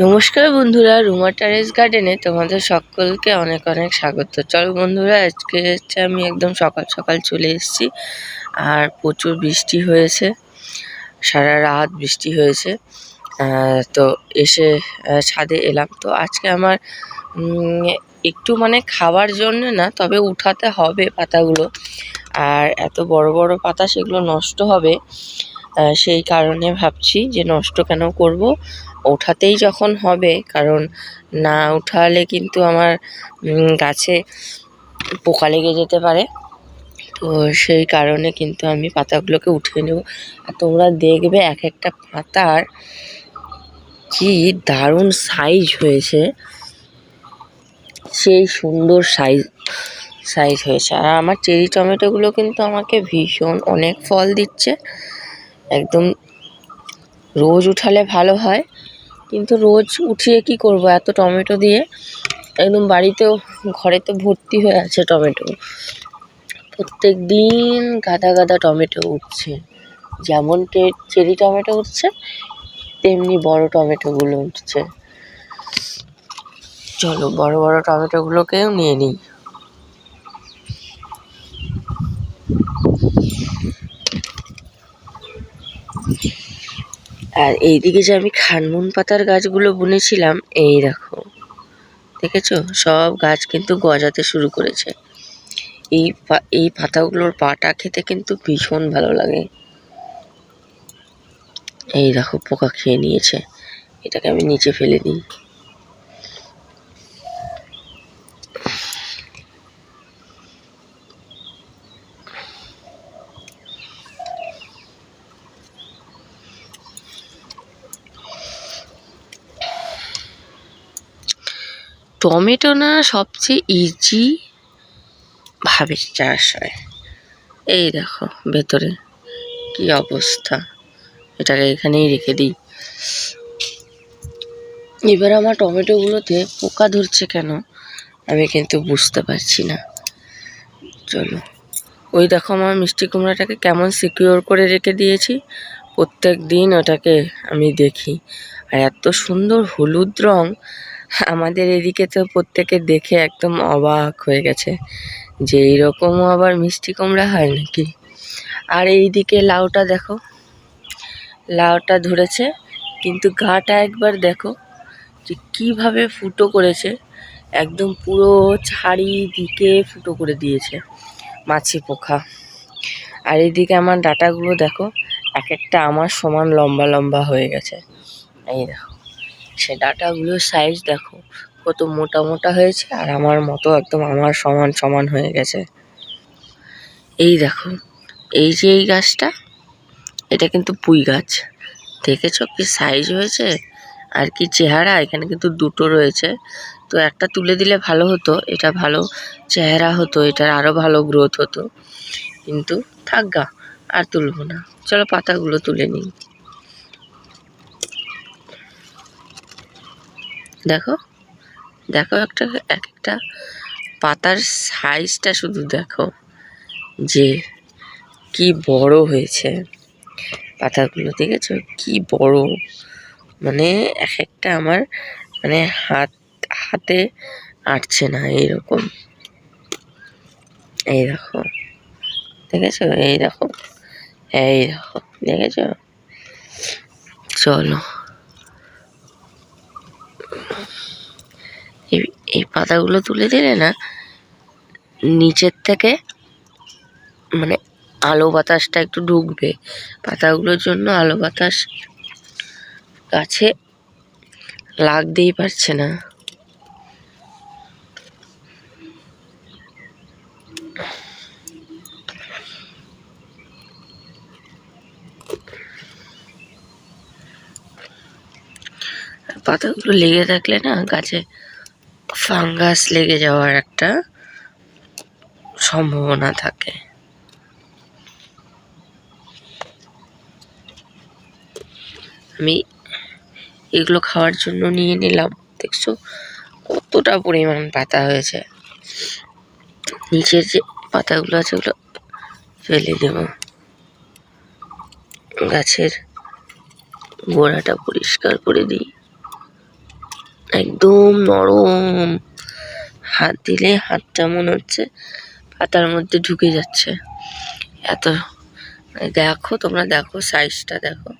নমস্কার বন্ধুরা, রুমা টেরেস গার্ডেনে তোমাদের সকলকে অনেক অনেক স্বাগত। চলো বন্ধুরা, আজকে হচ্ছে আমি একদম সকাল সকাল চলে এসেছি, আর প্রচুর বৃষ্টি হয়েছে, সারা রাত বৃষ্টি হয়েছে। তো এসে ছাদে এলাম। তো আজকে আমার একটু মানে খাবার জন্য না, তবে উঠাতে হবে পাতাগুলো। আর এত বড় বড় পাতা, সেগুলো নষ্ট হবে। সেই কারণে ভাবছি যে নষ্ট কেন করব? ওঠাতেই যখন হবে, কারণ না উঠালে কিন্তু আমার গাছে পোকা লেগে যেতে পারে। তো সেই কারণে কিন্তু আমি পাতাগুলোকে উঠিয়ে নেব। আর তোমরা দেখবে এক একটা পাতার কি দারুণ সাইজ হয়েছে। সেই সুন্দর সাইজ সাইজ হয়েছে। আর আমার চেরি টমেটোগুলো কিন্তু আমাকে ভীষণ অনেক ফল দিচ্ছে। একদম রোজ উঠালে ভালো হয়, কিন্তু রোজ উঠিয়ে কি করব? এত টমেটো দিয়ে একদম বাড়িতেও ঘরে তো ভর্তি হয়ে আছে টমেটো। প্রত্যেক দিন গাদা গাদা টমেটো উঠছে। যেমন চেরি টমেটো উঠছে, তেমনি বড় টমেটোগুলো উঠছে। চলো বড় বড় টমেটোগুলোকেও নিয়ে নিই। আর এইদিকে যে আমি খানমুন পাতার গাছগুলো বুনেছিলাম, এই দেখো। দেখেছ? সব গাছ কিন্তু গজাতে শুরু করেছে। এই এই পাতাগুলোর পাটা খেতে কিন্তু ভীষণ ভালো লাগে। এই দেখো, পোকা খেয়ে নিয়েছে। এটাকে আমি নিচে ফেলে দিই। টমেটো না সবচেয়ে ইজি ভাবে চাষ হয়। এই দেখো, ভেতরে কি অবস্থা? এটাকে এখানেই রেখে দিই। এবার আমার টমেটোগুলোতে পোকা ধরছে কেন? আমি কিন্তু বুঝতে পারছি না। চলো। ওই দেখো আমার মিষ্টি কুমড়াটাকে কেমন সিকিউর করে রেখে দিয়েছি। প্রত্যেক দিন ওটাকে আমি দেখি। আর এত সুন্দর হলুদ রং আমাদের এদিকে তো প্রত্যেকে দেখে একদম অবাক হয়ে গেছে যে এইরকমও আবার মিষ্টি কুমড়া হয় নাকি? আর এইদিকে লাউটা দেখো, লাউটা ধরেছে, কিন্তু গাটা একবার দেখো যে কীভাবে ফুটো করেছে, একদম পুরো চারিদিকে ফুটো করে দিয়েছে মাছি পোকা আর এইদিকে আমার ডাটাগুলো দেখো, এক একটা আমার সমান লম্বা লম্বা হয়ে গেছে। এই দেখো। সে ডাটাগুলোর সাইজ দেখো, কত মোটা মোটা হয়েছে আর আমার মতো একদম আমার সমান সমান হয়ে গেছে। এই দেখো, এই যে এই গাছটা, এটা কিন্তু পুঁই গাছ। দেখেছ কি সাইজ হয়েছে আর কি চেহারা? এখানে কিন্তু দুটো রয়েছে। তো একটা তুলে দিলে ভালো হতো, এটা ভালো চেহারা হতো, এটার আরও ভালো গ্রোথ হতো। কিন্তু থাক গা, আর তুলবো না। চলো পাতাগুলো তুলে নিই। দেখো দেখো একটা, এক একটা পাতার সাইজটা শুধু দেখো যে কি বড় হয়েছে পাতাগুলো দেখেছ কি বড়? মানে এক একটা আমার মানে হাত, হাতে আটছে না, এইরকম। এই দেখো দেখেছ এই দেখো এই দেখো দেখেছ চলো এই এই পাতাগুলো তুলে দিলে না, নিচের থেকে মানে আলো বাতাসটা একটু ঢুকবে। পাতাগুলোর জন্য আলো বাতাস গাছে লাগতেই পারছে না। পাতাগুলো লেগে থাকলে না গাছে ফাঙ্গাস লেগে যাওয়ার একটা সম্ভাবনা থাকে। আমি এগুলো খাওয়ার জন্য নিয়ে নিলাম। দেখছ? কতটা পরিমাণ পাতা হয়েছে। নিচের যে পাতাগুলো আছে, ওগুলো ফেলে দেব। গাছের গোড়াটা পরিষ্কার করে দিই। একদম নরম। হাত দিলে হাতটা মনে হচ্ছে পাতার মধ্যে ঢুকে যাচ্ছে। এত মানে দেখো, তোমরা দেখো সাইজটা দেখো।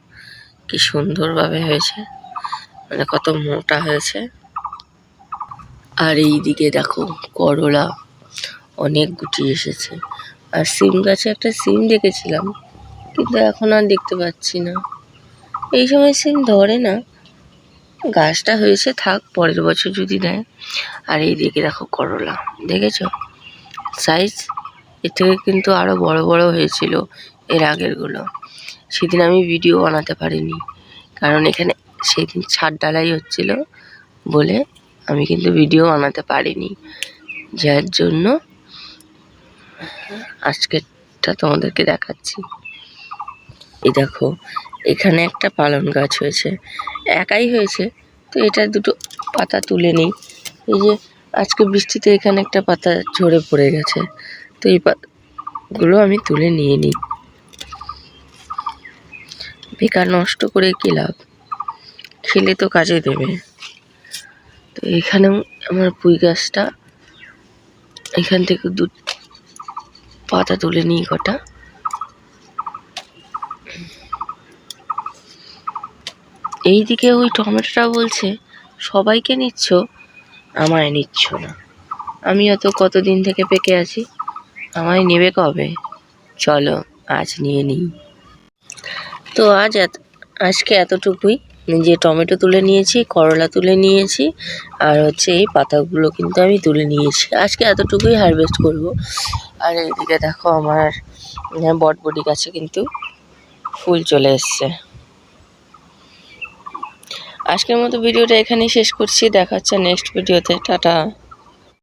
কি সুন্দরভাবে হয়েছে। মানে কত মোটা হয়েছে। আর এই দিকে দেখো করলা অনেক গুটি এসেছে। আর সিম গাছে একটা সিম দেখেছিলাম, কিন্তু এখন আর দেখতে পাচ্ছি না। এই সময় সিম ধরে না। গাছটা হয়েছে, থাক, পরের বছর যদি দেয় আর এই দিকে দেখো করলা, দেখেছ? সাইজ এর থেকে কিন্তু আরও বড় বড় হয়েছিল এর আগেরগুলো। সেদিন আমি ভিডিও বানাতে পারিনি, কারণ এখানে সেদিন ছাদ ডালাই হচ্ছিল বলে আমি কিন্তু ভিডিও বানাতে পারিনি। যার জন্য আজকেরটা তোমাদেরকে দেখাচ্ছি। এই দেখো এখানে একটা পালন গাছ হয়েছে। একাই হয়েছে। তো এটা দুটো পাতা তুলে নিই। এই যে আজকে বৃষ্টিতে এখানে একটা পাতা ঝরে পড়ে গেছে। তো এই পাতাগুলো আমি তুলে নিয়ে নিই। বেকার নষ্ট করে কি লাভ? খেলে তো কাজে দেবে। তো এখানেও আমার পুঁই গাছটা, এখান থেকে দু পাতা তুলে নিই কটা। এইদিকে ওই টমেটোটা বলছে সবাইকে নিচ্ছ? আমায় নিচ্ছ না। আমি অত কতদিন থেকে পেকে আছি। আমায় নেবে কবে? চলো আজ নিয়ে নিই। তো আজ আজকে এতটুকুই। যে টমেটো তুলে নিয়েছি করলা তুলে নিয়েছি আর হচ্ছে এই পাতাগুলো কিন্তু আমি তুলে নিয়েছি। আজকে এতটুকুই হারভেস্ট করব। আর এইদিকে দেখো আমার আহ, বটবডি গাছে কিন্তু ফুল চলে এসছে। আজকের মতো ভিডিওটা এখানেই শেষ করছি। দেখা হচ্ছে নেক্সট ভিডিওতে টাটা।